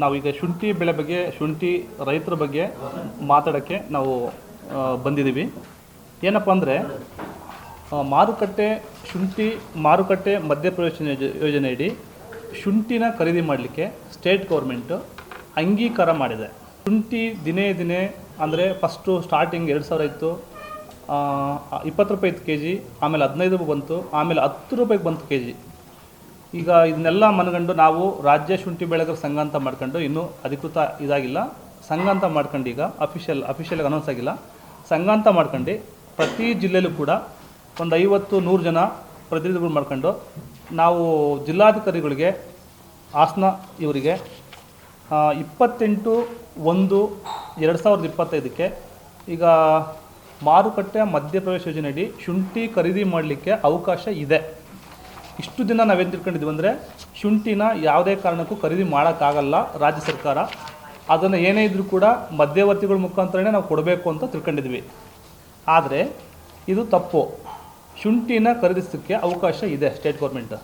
ನಾವೀಗ ಶುಂಠಿ ಬೆಳೆ ಬಗ್ಗೆ, ಶುಂಠಿ ರೈತರ ಬಗ್ಗೆ ಮಾತಾಡೋಕ್ಕೆ ನಾವು ಬಂದಿದ್ದೀವಿ. ಏನಪ್ಪ ಅಂದರೆ ಮಾರುಕಟ್ಟೆ, ಶುಂಠಿ ಮಾರುಕಟ್ಟೆ ಮಧ್ಯಪ್ರವೇಶ ಯೋಜ- ಯೋಜನೆಯಡಿ ಶುಂಠಿನ ಖರೀದಿ ಮಾಡಲಿಕ್ಕೆ ಸ್ಟೇಟ್ ಗೌರ್ಮೆಂಟು ಅಂಗೀಕಾರ ಮಾಡಿದೆ. ಶುಂಠಿ ದಿನೇ ದಿನೇ ಅಂದರೆ ಫಸ್ಟು ಸ್ಟಾರ್ಟಿಂಗ್ ಎರಡು ಸಾವಿರ ಇತ್ತು ಇಪ್ಪತ್ತು ರೂಪಾಯಿ ಇತ್ತು ಕೆ ಜಿ ಆಮೇಲೆ ಹದಿನೈದು ಬಂತು, ಆಮೇಲೆ ಹತ್ತು ರೂಪಾಯಿಗೆ ಬಂತು ಕೆ ಜಿ ಈಗ ಇದನ್ನೆಲ್ಲ ಮನಗಂಡು ನಾವು ರಾಜ್ಯ ಶುಂಠಿ ಬೆಳೆಗಾರ ಸಂಘ ಅಂತ ಮಾಡ್ಕೊಂಡು ಇನ್ನೂ ಅಧಿಕೃತ ಇದಾಗಿಲ್ಲ. ಸಂಘ ಅಂತ ಮಾಡ್ಕೊಂಡು ಈಗ ಅಫಿಷಿಯಲ್ ಅಫಿಷಿಯಲ್ಗೆ ಅನೌನ್ಸ್ ಆಗಿಲ್ಲ. ಸಂಘ ಅಂತ ಮಾಡ್ಕೊಂಡು ಪ್ರತಿ ಜಿಲ್ಲೆಯಲ್ಲೂ ಕೂಡ ಒಂದು ಐವತ್ತು, ನೂರು ಜನ ಪ್ರತಿನಿಧಿಗಳು ಮಾಡ್ಕೊಂಡು ನಾವು ಜಿಲ್ಲಾಧಿಕಾರಿಗಳಿಗೆ, ಹಾಸನ ಇವರಿಗೆ ಇಪ್ಪತ್ತೆಂಟು, ಒಂದು, ಎರಡು ಸಾವಿರದ ಇಪ್ಪತ್ತೈದಕ್ಕೆ ಈಗ ಮಾರುಕಟ್ಟೆ ಮಧ್ಯಪ್ರವೇಶ ಯೋಜನೆಯಡಿ ಶುಂಠಿ ಖರೀದಿ ಮಾಡಲಿಕ್ಕೆ ಅವಕಾಶ ಇದೆ. ಇಷ್ಟು ದಿನ ನಾವೇನು ತಿಳ್ಕೊಂಡಿದ್ವಿ ಅಂದರೆ ಶುಂಠಿನ ಯಾವುದೇ ಕಾರಣಕ್ಕೂ ಖರೀದಿ ಮಾಡೋಕ್ಕಾಗಲ್ಲ ರಾಜ್ಯ ಸರ್ಕಾರ. ಅದನ್ನು ಏನೇ ಇದ್ರೂ ಕೂಡ ಮಧ್ಯವರ್ತಿಗಳ ಮುಖಾಂತರನೇ ನಾವು ಕೊಡಬೇಕು ಅಂತ ತಿಳ್ಕೊಂಡಿದ್ವಿ. ಆದರೆ ಇದು ತಪ್ಪು. ಶುಂಠಿನ ಖರೀದಿಸೋಕ್ಕೆ ಅವಕಾಶ ಇದೆ ಸ್ಟೇಟ್ ಗೌರ್ಮೆಂಟ್.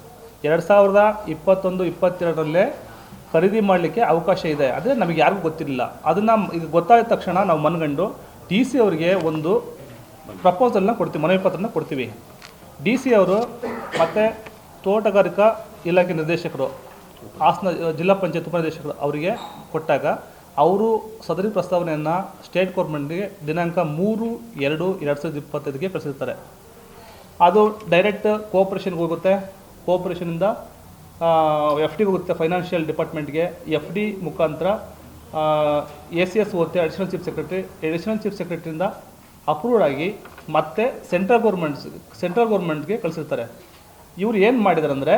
ಎರಡು ಸಾವಿರದ ಇಪ್ಪತ್ತೊಂದು, ಇಪ್ಪತ್ತೆರಡರಲ್ಲೇ ಖರೀದಿ ಮಾಡಲಿಕ್ಕೆ ಅವಕಾಶ ಇದೆ. ಆದರೆ ನಮಗೆ ಯಾರಿಗೂ ಗೊತ್ತಿರಲಿಲ್ಲ. ಅದನ್ನು ಈಗ ಗೊತ್ತಾದ ತಕ್ಷಣ ನಾವು ಮನಗಂಡು ಡಿ ಸಿ ಅವರಿಗೆ ಒಂದು ಪ್ರಪೋಸಲ್ನ ಕೊಡ್ತೀವಿ, ಮನವಿ ಪತ್ರನ ಕೊಡ್ತೀವಿ. ಡಿ ಸಿ ಅವರು ಮತ್ತು ತೋಟಗಾರಿಕಾ ಇಲಾಖೆ ನಿರ್ದೇಶಕರು, ಹಾಸನ ಜಿಲ್ಲಾ ಪಂಚಾಯತ್ ಉಪನಿರ್ದೇಶಕರು ಅವರಿಗೆ ಕೊಟ್ಟಾಗ ಅವರು ಸದರಿ ಪ್ರಸ್ತಾವನೆಯನ್ನು ಸ್ಟೇಟ್ ಗೌರ್ಮೆಂಟ್ಗೆ ದಿನಾಂಕ ಮೂರು, ಎರಡು ಎರಡು ಸಾವಿರದ ಇಪ್ಪತ್ತೈದಕ್ಕೆ ಕಳಿಸಿರ್ತಾರೆ ಅದು ಡೈರೆಕ್ಟ್ ಕೋಆಪ್ರೇಷನ್ಗೆ ಹೋಗುತ್ತೆ. ಕೋಆಪ್ರೇಷನಿಂದ ಎಫ್ ಡಿಗೆ ಹೋಗುತ್ತೆ. ಫೈನಾನ್ಷಿಯಲ್ ಡಿಪಾರ್ಟ್ಮೆಂಟ್ಗೆ ಎಫ್ ಡಿ ಮುಖಾಂತರ ಎ ಸಿ ಎಸ್ ಹೋಗುತ್ತೆ. Additional chief secretary, additional chief ಸೆಕ್ರೆಟರಿಯಿಂದ approved ಆಗಿ ಮತ್ತೆ ಸೆಂಟ್ರಲ್ ಗೌರ್ಮೆಂಟ್ಸ್, ಸೆಂಟ್ರಲ್ ಗೌರ್ಮೆಂಟ್ಗೆ ಕಳಿಸಿರ್ತಾರೆ. ಇವ್ರು ಏನು ಮಾಡಿದ್ರು ಅಂದರೆ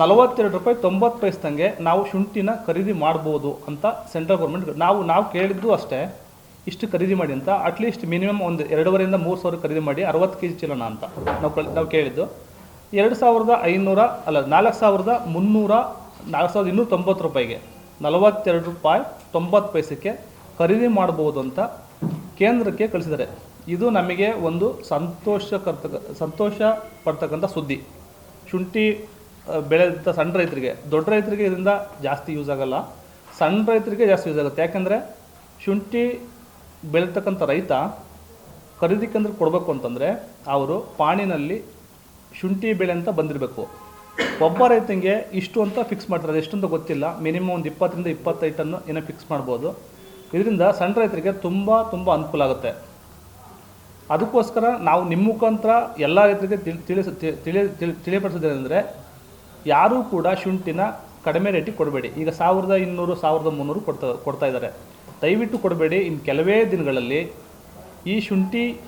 ನಲವತ್ತೆರಡು ರೂಪಾಯಿ ತೊಂಬತ್ತು ಪೈಸದಂಗೆ ನಾವು ಶುಂಠಿನ ಖರೀದಿ ಮಾಡ್ಬೋದು ಅಂತ ಸೆಂಟ್ರಲ್ ಗೌರ್ಮೆಂಟ್ ನಾವು ನಾವು ಕೇಳಿದ್ದು ಅಷ್ಟೇ, ಇಷ್ಟು ಖರೀದಿ ಮಾಡಿ ಅಂತ. ಅಟ್ಲೀಸ್ಟ್ ಮಿನಿಮಮ್ ಒಂದು ಎರಡೂವರೆಯಿಂದ ಮೂರು ಸಾವಿರ ಖರೀದಿ ಮಾಡಿ ಅರವತ್ತು ಕೆ ಜಿ ಚೀಲನ ಅಂತ ನಾವು ಕಳ್, ನಾವು ಕೇಳಿದ್ದು. ಎರಡು ಸಾವಿರದ ಐನೂರ, ಅಲ್ಲ, ನಾಲ್ಕು ಸಾವಿರದ ಮುನ್ನೂರ, ನಾಲ್ಕು ಸಾವಿರದ ಇನ್ನೂರ ತೊಂಬತ್ತು ರೂಪಾಯಿಗೆ ನಲವತ್ತೆರಡು ರೂಪಾಯಿ ತೊಂಬತ್ತು ಪೈಸಕ್ಕೆ ಖರೀದಿ ಮಾಡ್ಬೋದು ಅಂತ ಕೇಂದ್ರಕ್ಕೆ ಕಳಿಸಿದ್ದಾರೆ. ಇದು ನಮಗೆ ಒಂದು ಸಂತೋಷಕರ್ತಕ ಸಂತೋಷ ಪಡ್ತಕ್ಕಂಥ ಸುದ್ದಿ. ಶುಂಠಿ ಬೆಳೆದಂಥ ಸಣ್ಣ ರೈತರಿಗೆ, ದೊಡ್ಡ ರೈತರಿಗೆ ಇದರಿಂದ ಜಾಸ್ತಿ ಯೂಸ್ ಆಗಲ್ಲ. ಸಣ್ಣ ರೈತರಿಗೆ ಜಾಸ್ತಿ ಯೂಸ್ ಆಗುತ್ತೆ. ಯಾಕೆಂದರೆ ಶುಂಠಿ ಬೆಳೀತಕ್ಕಂಥ ರೈತ ಖರೀದಿ ಕೇಂದ್ರ ಕೊಡಬೇಕು ಅಂತಂದರೆ ಅವರು ಪಾಣಿನಲ್ಲಿ ಶುಂಠಿ ಬೆಳೆ ಅಂತ ಬಂದಿರಬೇಕು. ಒಬ್ಬ ರೈತನಿಗೆ ಇಷ್ಟು ಅಂತ ಫಿಕ್ಸ್ ಮಾಡ್ತಾರೆ. ಅದು ಎಷ್ಟು ಅಂತ ಗೊತ್ತಿಲ್ಲ. ಮಿನಿಮಮ್ ಒಂದು ಇಪ್ಪತ್ತರಿಂದ ಇಪ್ಪತ್ತೈದು ಟನ್ನು ಏನೋ ಫಿಕ್ಸ್ ಮಾಡ್ಬೋದು. ಇದರಿಂದ ಸಣ್ಣ ರೈತರಿಗೆ ತುಂಬ ತುಂಬ ಅನುಕೂಲ ಆಗುತ್ತೆ. ಅದಕ್ಕೋಸ್ಕರ ನಾವು ನಿಮ್ಮ ಮುಖಾಂತರ ಎಲ್ಲ ರೈತರಿಗೆ ತಿಳಿ ತಿಳಿಸ ತಿಳಿ, ತಿಳಿ- ತಿಳಿಪಡಿಸೋದೇನೆಂದರೆ ಯಾರೂ ಕೂಡ ಶುಂಠಿನ ಕಡಿಮೆ ರೇಟಿಗೆ ಕೊಡಬೇಡಿ. ಈಗ ಸಾವಿರದ ಇನ್ನೂರು, ಸಾವಿರದ ಮುನ್ನೂರು ಕೊಡ್ತಾ ಕೊಡ್ತಾ ಇದ್ದಾರೆ. ದಯವಿಟ್ಟು ಕೊಡಬೇಡಿ ಇನ್ನು ಕೆಲವೇ ದಿನಗಳಲ್ಲಿ ಈ ಶುಂಠಿ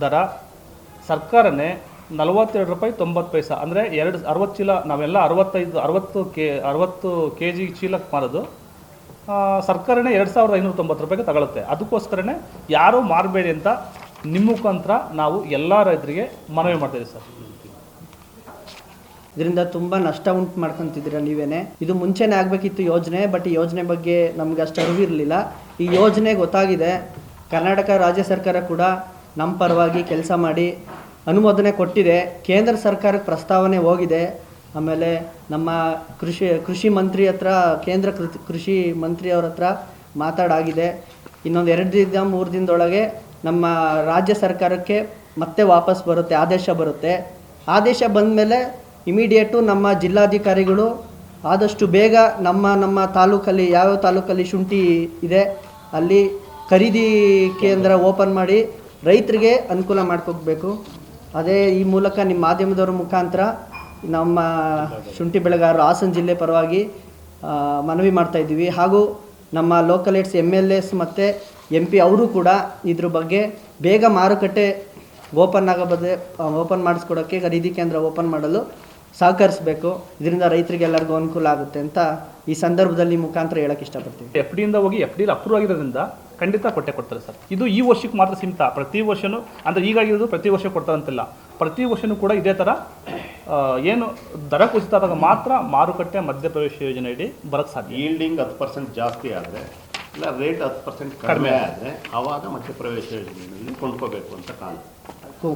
ದರ ಸರ್ಕಾರನೇ ನಲವತ್ತೆರಡು ರೂಪಾಯಿ ತೊಂಬತ್ತು ಪೈಸಾ, ಅಂದರೆ ಎರಡು, ಅರವತ್ತು ಚೀಲ, ನಾವೆಲ್ಲ ಅರವತ್ತೈದು, ಅರವತ್ತು ಕೆ ಅರವತ್ತು ಕೆ ಜಿ ಚೀಲಕ್ಕೆ ಮಾರೋದು ಸರ್ಕಾರನೇ ಎರಡು ಸಾವಿರದ ಐನೂರ ತೊಂಬತ್ತು ರೂಪಾಯಿಗೆ ತಗೊಳುತ್ತೆ. ಅದಕ್ಕೋಸ್ಕರನೇ ಯಾರೂ ಮಾರಬೇಡಿ ಅಂತ ನಿಮ್ಮ ಮುಖಾಂತರ ನಾವು ಎಲ್ಲ ರೈತರಿಗೆ ಮನವಿ ಮಾಡ್ತೇವೆ ಸರ್. ಇದರಿಂದ ತುಂಬ ನಷ್ಟ ಉಂಟು ಮಾಡ್ಕೊಂತಿದ್ದೀರಾ ನೀವೇನೆ? ಇದು ಮುಂಚೆನೇ ಆಗಬೇಕಿತ್ತು ಯೋಜನೆ ಬಟ್ ಈ ಯೋಜನೆ ಬಗ್ಗೆ ನಮ್ಗೆ ಅಷ್ಟು ಅರಿವಿರಲಿಲ್ಲ ಈ ಯೋಜನೆ ಗೊತ್ತಾಗಿದೆ. ಕರ್ನಾಟಕ ರಾಜ್ಯ ಸರ್ಕಾರ ಕೂಡ ನಮ್ಮ ಪರವಾಗಿ ಕೆಲಸ ಮಾಡಿ ಅನುಮೋದನೆ ಕೊಟ್ಟಿದೆ. ಕೇಂದ್ರ ಸರ್ಕಾರಕ್ಕೆ ಪ್ರಸ್ತಾವನೆ ಹೋಗಿದೆ. ಆಮೇಲೆ ನಮ್ಮ ಕೃಷಿ ಕೃಷಿ ಮಂತ್ರಿ ಹತ್ರ, ಕೇಂದ್ರ ಕೃಷಿ ಮಂತ್ರಿಯವ್ರ ಹತ್ರ ಮಾತಾಡಾಗಿದೆ. ಇನ್ನೊಂದು ಎರಡು ದಿನ, ಮೂರು ದಿನದೊಳಗೆ ನಮ್ಮ ರಾಜ್ಯ ಸರ್ಕಾರಕ್ಕೆ ಮತ್ತೆ ವಾಪಸ್ ಬರುತ್ತೆ, ಆದೇಶ ಬರುತ್ತೆ. ಆದೇಶ ಬಂದ ಮೇಲೆ ಇಮಿಡಿಯೇಟು ನಮ್ಮ ಜಿಲ್ಲಾಧಿಕಾರಿಗಳು ಆದಷ್ಟು ಬೇಗ ನಮ್ಮ ನಮ್ಮ ತಾಲೂಕಲ್ಲಿ ಯಾವ್ಯಾವ ತಾಲೂಕಲ್ಲಿ ಶುಂಠಿ ಇದೆ, ಅಲ್ಲಿ ಖರೀದಿ ಕೇಂದ್ರ ಓಪನ್ ಮಾಡಿ ರೈತರಿಗೆ ಅನುಕೂಲ ಮಾಡ್ಕೋಬೇಕು. ಅದೇ ಈ ಮೂಲಕ ನಿಮ್ಮ ಮಾಧ್ಯಮದವರ ಮುಖಾಂತರ ನಮ್ಮ ಶುಂಠಿ ಬೆಳೆಗಾರರು ಹಾಸನ ಜಿಲ್ಲೆ ಪರವಾಗಿ ಮನವಿ ಮಾಡ್ತಾಯಿದ್ದೀವಿ ಹಾಗೂ ನಮ್ಮ ಲೋಕಲ್ ಎಂ ಎಲ್ ಎಸ್ ಮತ್ತು ಎಂ ಪಿ ಅವರು ಕೂಡ ಇದ್ರ ಬಗ್ಗೆ ಬೇಗ ಮಾರುಕಟ್ಟೆ ಓಪನ್ ಆಗಬದೆ ಓಪನ್ ಮಾಡಿಸ್ಕೊಡೋಕ್ಕೆ ಖರೀದಿ ಕೇಂದ್ರ ಓಪನ್ ಮಾಡಲು ಸಹಕರಿಸಬೇಕು. ಇದರಿಂದ ರೈತರಿಗೆಲ್ಲರಿಗೂ ಅನುಕೂಲ ಆಗುತ್ತೆ ಅಂತ ಈ ಸಂದರ್ಭದಲ್ಲಿ ಮುಖಾಂತರ ಹೇಳಕ್ಕೆ ಇಷ್ಟಪಡ್ತೀವಿ ಎಫ್ ಡಿಯಿಂದ ಹೋಗಿ ಎಫ್ ಡಿಲಿ ಅಪ್ರೂವ್ ಆಗಿರೋದ್ರಿಂದ ಖಂಡಿತ ಕೊಟ್ಟೆ ಕೊಡ್ತಾರೆ ಸರ್. ಇದು ಈ ವರ್ಷಕ್ಕೆ ಮಾತ್ರ ಸೀಮಿತ. ಪ್ರತಿ ವರ್ಷನೂ ಅಂದರೆ ಈಗಾಗಿರೋದು ಪ್ರತಿ ವರ್ಷ ಕೊಡ್ತಾರಂತಿಲ್ಲ. ಪ್ರತಿ ವರ್ಷನೂ ಕೂಡ ಇದೇ ಥರ ಏನು ದರ ಕುಸಿತ ಆದಾಗ ಮಾತ್ರ ಮಾರುಕಟ್ಟೆ ಮಧ್ಯಪ್ರವೇಶ ಯೋಜನೆಯಡಿ ಬರೋಕ್ಕೆ ಸಾಧ್ಯ. ಈಲ್ಡಿಂಗ್ ಹತ್ತು ಪರ್ಸೆಂಟ್ ಜಾಸ್ತಿ ಆದರೆ ಇಲ್ಲ ರೇಟ್ ಹತ್ತು ಪರ್ಸೆಂಟ್ ಕಡಿಮೆ ಆದರೆ ಆವಾಗ ಮತ್ತೆ ಪ್ರವೇಶ ಯೋಜನೆಯಲ್ಲಿ ಕೊಂಡ್ಕೋಬೇಕು ಅಂತ ಕಾಲ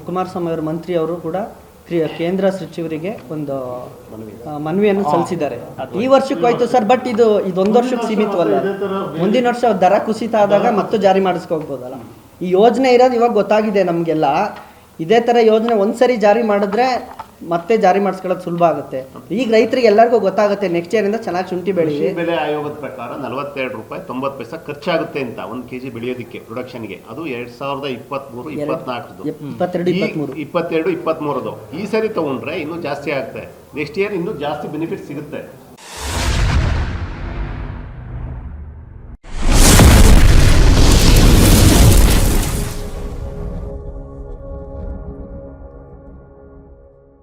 ಕುಮಾರಸ್ವಾಮಿ ಅವರು ಮಂತ್ರಿ ಅವರು ಕೂಡ ಕೇಂದ್ರ ಸಚಿವರಿಗೆ ಒಂದು ಮನವಿಯನ್ನು ಸಲ್ಲಿಸಿದ್ದಾರೆ ಈ ವರ್ಷಕ್ಕೆ ಹೋಯ್ತು ಸರ್ ಬಟ್ ಇದು ಇದೊಂದು ವರ್ಷಕ್ಕೆ ಸೀಮಿತವಲ್ಲ ಮುಂದಿನ ವರ್ಷ ದರ ಕುಸಿತ ಆದಾಗ ಮತ್ತೆ ಜಾರಿ ಮಾಡಿಸ್ಕೋಬೋದಲ್ಲ ಈ ಯೋಜನೆ ಇರೋದು ಇವಾಗ ಗೊತ್ತಾಗಿದೆ ನಮಗೆಲ್ಲ ಇದೇ ಥರ ಯೋಜನೆ ಒಂದ್ಸರಿ ಜಾರಿ ಮಾಡಿದ್ರೆ ಮತ್ತೆ ಜಾರಿ ಮಾಡಿಸ್ಕೊಳ್ಳೋದು ಸುಲಭ ಆಗುತ್ತೆ. ಈಗ ರೈತರಿಗೆ ಎಲ್ಲರಿಗೂ ಗೊತ್ತಾಗುತ್ತೆ ನೆಕ್ಸ್ಟ್ ಇಯರಿಂದ ಚೆನ್ನಾಗಿ ಶುಂಠಿ ಬೆಳೆ ಕೃಷಿ ಬೆಲೆ ಆಯೋಗದ ಪ್ರಕಾರ ನಲವತ್ತೆರಡು ರೂಪಾಯಿ ತೊಂಬತ್ತು ಪೈಸಾ ಖರ್ಚಾಗುತ್ತೆ ಅಂತ ಒಂದು ಕೆಜಿ ಬೆಳೆಯೋದಕ್ಕೆ ಪ್ರೊಡಕ್ಷನ್ಗೆ ಅದು ಎರಡ್ ಸಾವಿರದ ಇಪ್ಪತ್ಮೂರು ಇಪ್ಪತ್ನಾಲ್ಕು ಇಪ್ಪತ್ತೆರಡು ಇಪ್ಪತ್ಮೂರು. ಇಪ್ಪತ್ತೆರಡು ಇಪ್ಪತ್ಮೂರದು. ಈ ಸರಿ ತಗೊಂಡ್ರೆ ಇನ್ನೂ ಜಾಸ್ತಿ ಆಗುತ್ತೆ ನೆಕ್ಸ್ಟ್ ಇಯರ್ ಇನ್ನೂ ಜಾಸ್ತಿ ಬೆನಿಫಿಟ್ ಸಿಗುತ್ತೆ.